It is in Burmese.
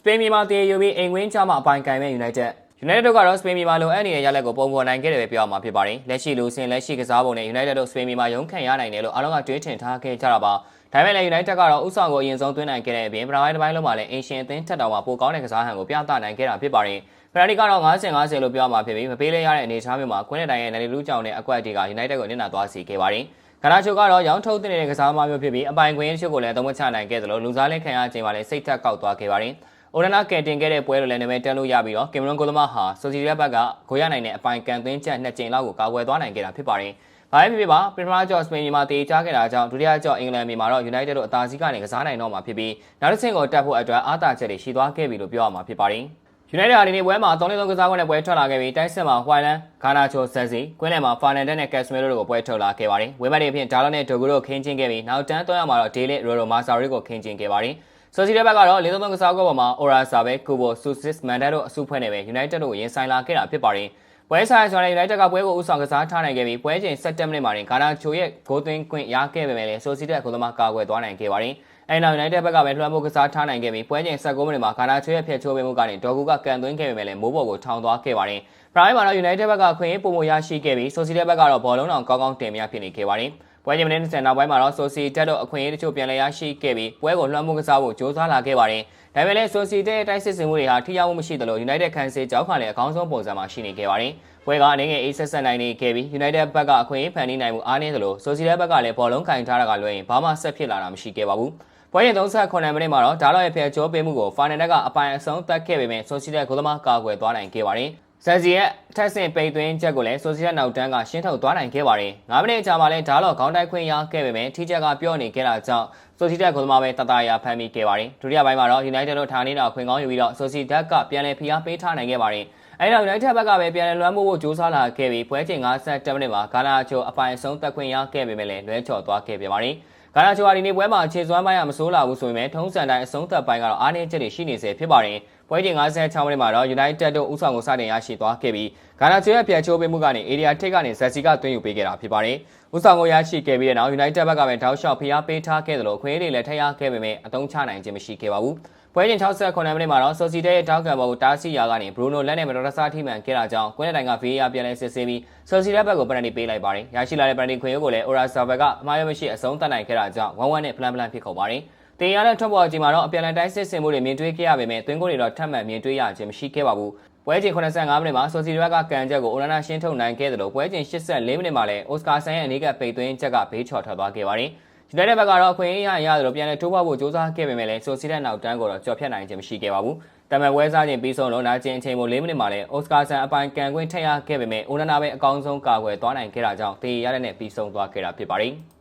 စပိန်မြန်မာတည်ယူပြီးအိမ်ဝင်းချမှအပိုင်ကင်မဲ့ United United တို့ကတော့စပိန်မြန်မာလိုအပ်နေတဲ့ရလက်ကိုပုံဖော်နိုင်ခဲ့တယ်ပဲပြောရမှာဖြစ်ပါတယ်။လက်ရှိလူစင်လက်ရှိကစားပုံနဲ့ United တို့စပိန်မြန်မာရုံးခံရနိုင်တယ်လို့အားလုံးကတွေးထင်ထားခဲ့ကြတာပါ။ဒါပေမဲ့လည်း United ကတော့ဥဆောင်ကိုအရင်ဆုံးသွင်းနိုင်ခဲ့တဲ့အပြင်ပထမပိုင်းတစ်ပိုင်းလုံးမှာလည်းအင်ရှင်အသင်းထက်တော်မှာပိုကောင်းတဲ့ကစားဟန်ကိုပြသနိုင်ခဲ့တာဖြစ်ပါတယ်။ဖရန်ဒီကတော့90-50လို့ပြောရမှာဖြစ်ပြီးမပေးလဲရတဲ့အနေအထားမျိုးမှာကွင်းနဲ့တိုင်ရဲ့နယ်လီလူးကြောင်တဲ့အကွက်တွေက United ကိုနစ်နာသွားစေခဲ့ပါတယ်။ကနာချိုကတော့ရောင်းထုတ်တဲ့ကစားသမားမျိုးဖြစ်ပြီးအပိုင်ကွင်းချုပ်ကိုလည်းသုံးမချနိုင်ခဲ့သလိုလူစားလင်းခံရခြင်းမှာလည်းစိတ်သက်ကောက်သွားခဲ့ပါတယ်။ အိုရနာကယ်တင်ခဲ့တဲ့ပွဲလိုလည်းနာမည်တက်လို့ရပြီးတော့ကင်မရွန်ကိုလမဟာဆိုစီရက်ဘက်ကဂိုရနိုင်တဲ့အပိုင်ကန်သွင်းချက်နှစ်ကြိမ်လောက်ကိုကာကွယ်သွားနိုင်ခဲ့တာဖြစ်ပါတယ်။ဘာပဲဖြစ်ဖြစ်ပါပင်မရာကျော်စပိန်မှာတေချားခဲ့တာကြောင့်ဒုတိယကျော်အင်္ဂလန်ပြည်မှာတော့ United တို့အသာစီးကနေကစားနိုင်တော့မှာဖြစ်ပြီးနောက်တစ်ဆင့်ကိုတက်ဖို့အတွက်အားသာချက်တွေရှိသွားခဲ့ပြီလို့ပြောရမှာဖြစ်ပါတယ်။ United အနေနဲ့ပွဲမှာ3-3ကစားခွင့်နဲ့ပွဲထွက်လာခဲ့ပြီးတိုက်စစ်မှာ Hwailan, Garnacho, Sensi, ကွင်းလယ်မှာ Fernandes နဲ့ Casemiro တို့ကိုပွဲထွက်လာခဲ့ပါတယ်။ဝင်းမတ်တွေအဖြစ် Darlow နဲ့ Dogu တို့ခင်းချင်းခဲ့ပြီးနောက်တန်းသွင်းရမှာတော့ Dele, Roro, Mazzari ကိုခင်းချင်းခဲ့ပါတယ်။ ဆိုစီတဲ့ဘက်ကတော့၄၃ကစားကွက်ပေါ်မှာ Ora Sabe, Kubo, Susis, Manda တို့အစုဖွဲ့နေပဲ United တို့ကိုရင်ဆိုင်လာခဲ့တာဖြစ်ပါတယ်။ပွဲဆိုင်ဆိုတဲ့ United ကပွဲကိုဥဆောင်ကစားထားနိုင်ခဲ့ပြီးပွဲချိန်17မိနစ်မှာတင် Garnacho ရဲ့ဂိုးသွင်းခွင့်ရခဲ့ပေမဲ့လည်းဆိုစီတဲ့ကိုသမားကာကွယ်သွားနိုင်ခဲ့ပါတယ်။အဲနောက် United ဘက်ကပဲလွှမ်းမိုးကစားထားနိုင်ခဲ့ပြီးပွဲချိန်19မိနစ်မှာ Garnacho ရဲ့ဖျက်ချိုးပေးမှုကနေဒေါ်ဂူကကန်သွင်းခဲ့ပေမဲ့လည်းမိုးပေါ်ကိုထောင်သွားခဲ့ပါတယ်။ပရိုင်းမှာတော့ United ဘက်ကခွင့်ရေးပုံမရရှိခဲ့ပြီးဆိုစီတဲ့ဘက်ကတော့ဘောလုံးတော်ကောင်းကောင်းတင်မြဖြစ်နေခဲ့ပါတယ်။ ပွဲချိန်မိနစ်20နောက်ပိုင်းမှာတော့ဆိုစီတက်တို့အခွင့်အရေးတချို့ပြန်လည်ရရှိခဲ့ပြီးပွဲကိုလွှမ်းမိုးကစားဖို့ကြိုးစားလာခဲ့ပါတယ်။ဒါပေမဲ့လည်းဆိုစီတဲ့တိုက်စစ်စင်မှုတွေဟာထိရောက်မှုမရှိသလို United ခံစေကြောက်ခါလည်းအကောင်းဆုံးပုံစံမှာရှိနေခဲ့ပါတယ်။ပွဲကအနေငယ်အေးဆက်ဆက်နိုင်နေခဲ့ပြီး United ဘက်ကအခွင့်အရေးဖန်တီးနိုင်မှုအားနည်းသလိုဆိုစီတဲ့ဘက်ကလည်းဘောလုံးကင်ထားတာကလွှဲရင်ဘာမှဆက်ဖြစ်လာတာမရှိခဲ့ပါဘူး။ပွဲရင်38မိနစ်မှာတော့ဒါလော့ရဲ့ဖျက်ချိုးပေးမှုကိုဖာနန်ဒက်ကအပိုင်အဆုံးသတ်ခဲ့ပေမဲ့ဆိုစီတဲ့ဂိုးသမားကာကွယ်သွားနိုင်ခဲ့ပါတယ်။ ဆန်စီရဲ့ထက်ဆင့်ပိတ်သွင်းချက်ကိုလည်းဆိုစီရက်နောက်တန်းကရှင်းထုတ်သွားနိုင်ခဲ့ပါတယ်။9မိနစ်ကြာမှလည်းဒါလော့ခေါင်းတိုက်ခွင့်ရခဲ့ပေမဲ့ထိချက်ကပြော့နေခဲ့တာကြောင့်ဆိုစီတက်ဂိုးသမားပဲတတရာဖမ်းမိခဲ့ပါတယ်။ဒုတိယပိုင်းမှာတော့ United တို့ထားနေတာခွင့်ကောင်းယူပြီးတော့ဆိုစီတက်ကပြန်လည်ဖိအားပေးထားနိုင်ခဲ့ပါတယ်။အဲဒီနောက် United ဘက်ကပဲပြန်လည်လွှမ်းမိုးဖို့ကြိုးစားလာခဲ့ပြီးပွဲချိန်57မိနစ်မှာဂါလာချိုအပိုင်ဆုံးတက်ခွင့်ရခဲ့ပေမဲ့လည်းလွဲချော်သွားခဲ့ပြန်ပါတယ်။ဂါလာချိုဟာဒီနေ့ပွဲမှာခြေစွမ်းပိုင်းကမဆိုးလာဘူးဆိုပေမဲ့ထုံးစံတိုင်းအဆုံးသက်ပိုင်းကတော့အားနည်းချက်တွေရှိနေစေဖြစ်ပါတယ်။ ပွဲချိန်56မိနစ်မှာတော့ United တို့ဥဆောင်ကိုစတင်ရရှိသွားခဲ့ပြီးဂါနာချိုရဲ့ပြန်ချိုးပေးမှုကနေ area ထိပ်ကနေဇက်စီကသွင်းယူပေးခဲ့တာဖြစ်ပါတယ်။ဥဆောင်ကိုရရှိခဲ့ပြီးတဲ့နောက် United ဘက်ကပဲတောက်လျှောက်ဖိအားပေးထားခဲ့တယ်လို့ခွင့်ရည်လည်းထည့်ရခဲ့ပေမဲ့အသုံးချနိုင်ခြင်းမရှိခဲ့ပါဘူး။ပွဲချိန်69မိနစ်မှာတော့ Sociedad ရဲ့တောက်ကံပေါ်ကိုတားဆီးရာကနေ Bruno လက်နဲ့မတော်တဆထိမှန်ခဲ့တာကြောင့်ကွင်းတိုင်က VAR ပြန်လဲစစ်ဆေးပြီး Sociedad ဘက်ကိုပနတီပေးလိုက်ပါတယ်။ရရှိလာတဲ့ပနတီခွင့်ရကိုလည်း Orazabal ကအမှားရမရှိအဆုံးသတ်နိုင်ခဲ့တာကြောင့်1-1နဲ့ဖလန်ဖလန်ဖြစ်ကုန်ပါတယ်။ တင်ရတဲ့ထွက်ပေါ်အချိန်မှာတော့အပြန်လည်တိုင်းစစ်ဆင်မှုတွေမြင်တွေ့ခဲ့ရပေမဲ့တွင်းကိုတွေတော့ထပ်မံမြင်တွေ့ရခြင်းမရှိခဲ့ပါဘူး။ပွဲချိန်85မိနစ်မှာဆိုစီရီဘက်ကကန်ချက်ကိုအိုရနာရှင်းထုတ်နိုင်ခဲ့တယ်လို့ပွဲချိန်84မိနစ်မှာလည်းအိုစကာဆန်ရဲ့အနီးကပိတ်သွင်းချက်ကဘေးချော်ထွက်သွားခဲ့ပါတယ်။ယူနိုက်တက်ဘက်ကတော့အခွင့်အရေးရရတယ်လို့ပြန်လည်ထိုးဖောက်ဖို့ကြိုးစားခဲ့ပေမဲ့လည်းဆိုစီတဲ့နောက်တန်းကိုတော့ကြော်ဖြတ်နိုင်ခြင်းမရှိခဲ့ပါဘူး။တမန်ပွဲစားခြင်းပြီးဆုံးလို့နာကျင်အချိန်မို၄မိနစ်မှာလည်းအိုစကာဆန်အပိုင်ကန်ခွင့်ထက်ရခဲ့ပေမဲ့အိုရနာပဲအကောင်းဆုံးကာကွယ်သွားနိုင်ခဲ့တာကြောင့်တေးရတဲ့နဲ့ပြီးဆုံးသွားခဲ့တာဖြစ်ပါတယ်။